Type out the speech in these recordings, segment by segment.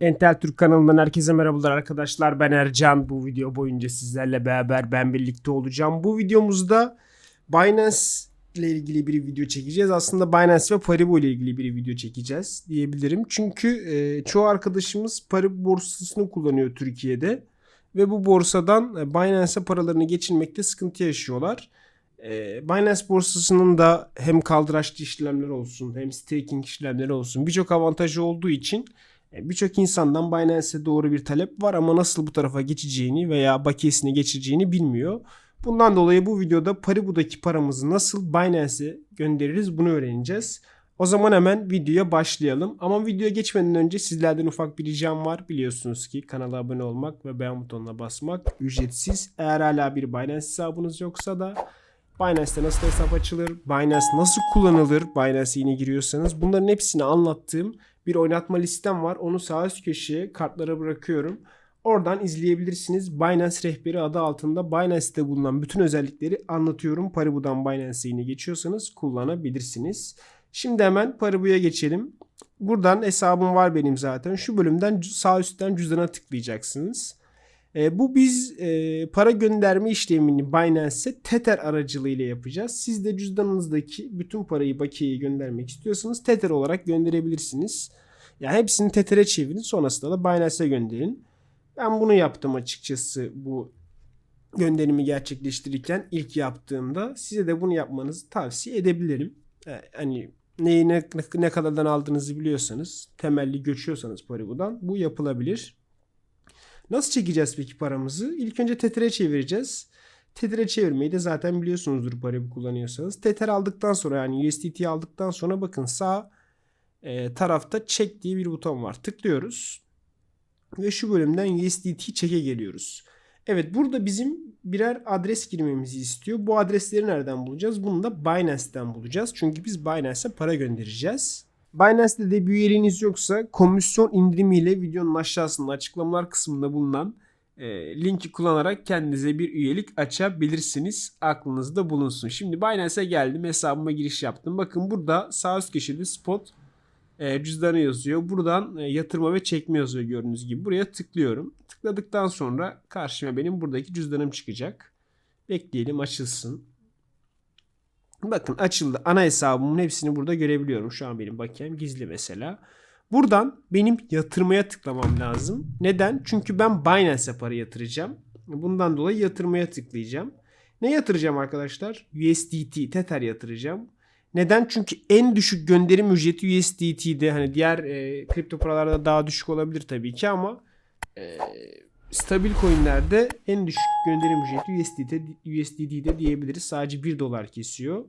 Entel Türk kanalından herkese merhabalar arkadaşlar. Ben Ercan. Bu video boyunca sizlerle beraber ben birlikte olacağım. Bu videomuzda Binance ile ilgili bir video çekeceğiz. Aslında Binance ve Paribu ile ilgili bir video çekeceğiz diyebilirim. Çünkü e, çoğu arkadaşımız Paribu borsasını kullanıyor Türkiye'de. Ve bu borsadan e, Binance'e paralarını geçirmekte sıkıntı yaşıyorlar. E, Binance borsasının da hem kaldıraçlı işlemler olsun hem staking işlemleri olsun birçok avantajı olduğu için birçok insandan Binance'e doğru bir talep var ama nasıl bu tarafa geçeceğini veya bakiyesine geçireceğini bilmiyor. Bundan dolayı bu videoda Paribu'daki paramızı nasıl Binance'e göndeririz bunu öğreneceğiz. O zaman hemen videoya başlayalım. Ama videoya geçmeden önce sizlerden ufak bir ricam var. Biliyorsunuz ki kanala abone olmak ve beğen butonuna basmak ücretsiz. Eğer hala bir Binance hesabınız yoksa da Binance'te nasıl hesap açılır, Binance nasıl kullanılır, Binance'e yine giriyorsanız bunların hepsini anlattığım bir oynatma listem var. Onu sağ üst köşeye kartlara bırakıyorum. Oradan izleyebilirsiniz. Binance rehberi adı altında Binance'te bulunan bütün özellikleri anlatıyorum. Paribu'dan Binance'e yine geçiyorsanız kullanabilirsiniz. Şimdi hemen Paribu'ya geçelim. Buradan hesabım var benim zaten. Şu bölümden sağ üstten cüzdana tıklayacaksınız. E, bu biz e, para gönderme işlemini Binance'e Tether aracılığıyla yapacağız. Siz de cüzdanınızdaki bütün parayı bakiyeye göndermek istiyorsanız Tether olarak gönderebilirsiniz. Yani hepsini Tether'e çevirin sonrasında da Binance'e gönderin. Ben bunu yaptım açıkçası bu gönderimi gerçekleştirirken ilk yaptığımda size de bunu yapmanızı tavsiye edebilirim. Yani hani neyi ne, ne kadardan aldığınızı biliyorsanız temelli göçüyorsanız Paribu'dan bu yapılabilir. Nasıl çekeceğiz peki paramızı? İlk önce Tether'e çevireceğiz. Tether'e çevirmeyi de zaten biliyorsunuzdur Paribu kullanıyorsanız. Tether aldıktan sonra yani USDT aldıktan sonra bakın sağ e, tarafta check diye bir buton var. Tıklıyoruz. Ve şu bölümden USDT check'e geliyoruz. Evet burada bizim birer adres girmemizi istiyor. Bu adresleri nereden bulacağız? Bunu da Binance'ten bulacağız. Çünkü biz Binance'e para göndereceğiz. Binance'de de bir üyeliğiniz yoksa komisyon indirimiyle videonun aşağısında açıklamalar kısmında bulunan e, linki kullanarak kendinize bir üyelik açabilirsiniz. Aklınızda bulunsun. Şimdi Binance'e geldim. Hesabıma giriş yaptım. Bakın burada sağ üst köşede spot e, cüzdanı yazıyor. Buradan e, yatırma ve çekme yazıyor gördüğünüz gibi. Buraya tıklıyorum. Tıkladıktan sonra karşıma benim buradaki cüzdanım çıkacak. Bekleyelim açılsın. Bakın açıldı. Ana hesabımın hepsini burada görebiliyorum. Şu an benim bakiyem gizli mesela. Buradan benim yatırmaya tıklamam lazım. Neden? Çünkü ben Binance'e para yatıracağım. Bundan dolayı yatırmaya tıklayacağım. Ne yatıracağım arkadaşlar? USDT, Tether yatıracağım. Neden? Çünkü en düşük gönderim ücreti USDT'de. Hani diğer e, kripto paralarda daha düşük olabilir tabii ki ama e, stabil coinlerde en düşük gönderim ücreti USDT, USDT'de diyebiliriz. Sadece 1 dolar kesiyor.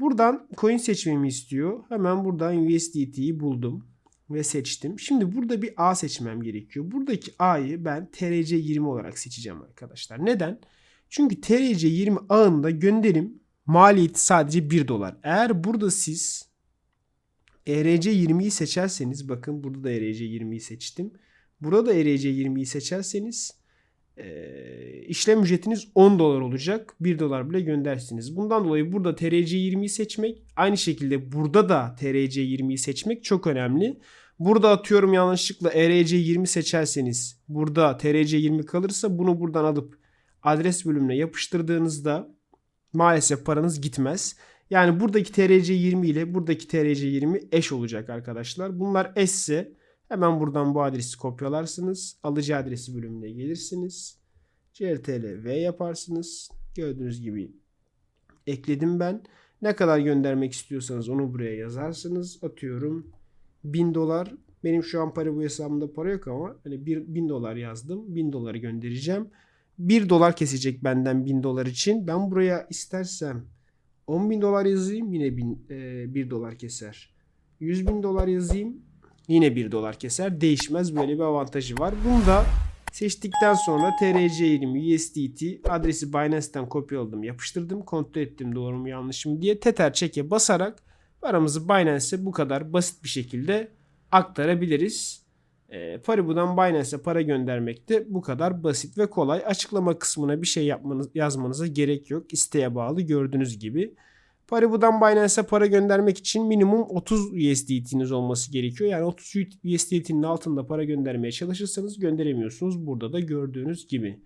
Buradan coin seçmemi istiyor. Hemen buradan USDT'yi buldum ve seçtim. Şimdi burada bir A seçmem gerekiyor. Buradaki A'yı ben TRC20 olarak seçeceğim arkadaşlar. Neden? Çünkü TRC20 ağında gönderim maliyeti sadece 1 dolar. Eğer burada siz ERC20'yi seçerseniz bakın burada da ERC20'yi seçtim. Burada ERC20'yi seçerseniz e, işlem ücretiniz 10 dolar olacak. 1 dolar bile göndersiniz. Bundan dolayı burada TRC20'yi seçmek aynı şekilde burada da TRC20'yi seçmek çok önemli. Burada atıyorum yanlışlıkla ERC20 seçerseniz burada TRC20 kalırsa bunu buradan alıp adres bölümüne yapıştırdığınızda maalesef paranız gitmez. Yani buradaki TRC20 ile buradaki TRC20 eş olacak arkadaşlar. Bunlar eşse hemen buradan bu adresi kopyalarsınız. Alıcı adresi bölümüne gelirsiniz. CTRL V yaparsınız. Gördüğünüz gibi ekledim ben. Ne kadar göndermek istiyorsanız onu buraya yazarsınız. Atıyorum 1000 dolar. Benim şu an para bu hesabımda para yok ama hani 1000 dolar yazdım. 1000 doları göndereceğim. 1 dolar kesecek benden 1000 dolar için. Ben buraya istersem 10 bin dolar yazayım yine 1000, e, 1 dolar keser. 100 bin dolar yazayım yine 1 dolar keser. Değişmez böyle bir avantajı var. Bunu da seçtikten sonra TRC20 USDT adresi Binance'ten kopyaladım yapıştırdım. Kontrol ettim doğru mu yanlış mı diye. Tether çeke basarak paramızı Binance'e bu kadar basit bir şekilde aktarabiliriz. Paribu'dan Binance'e para göndermek de bu kadar basit ve kolay. Açıklama kısmına bir şey yapmanız, yazmanıza gerek yok. İsteğe bağlı gördüğünüz gibi. Paribu'dan Binance'e para göndermek için minimum 30 USDT'niz olması gerekiyor. Yani 30 USDT'nin altında para göndermeye çalışırsanız gönderemiyorsunuz. Burada da gördüğünüz gibi.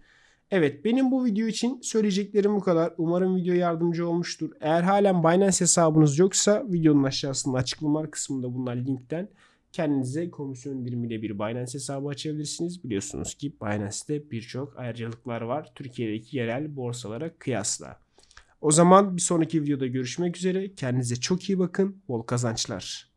Evet benim bu video için söyleyeceklerim bu kadar. Umarım video yardımcı olmuştur. Eğer halen Binance hesabınız yoksa videonun aşağısında açıklamalar kısmında bulunan linkten kendinize komisyon indirimiyle bir Binance hesabı açabilirsiniz. Biliyorsunuz ki Binance'te birçok ayrıcalıklar var. Türkiye'deki yerel borsalara kıyasla. O zaman bir sonraki videoda görüşmek üzere. Kendinize çok iyi bakın. Bol kazançlar.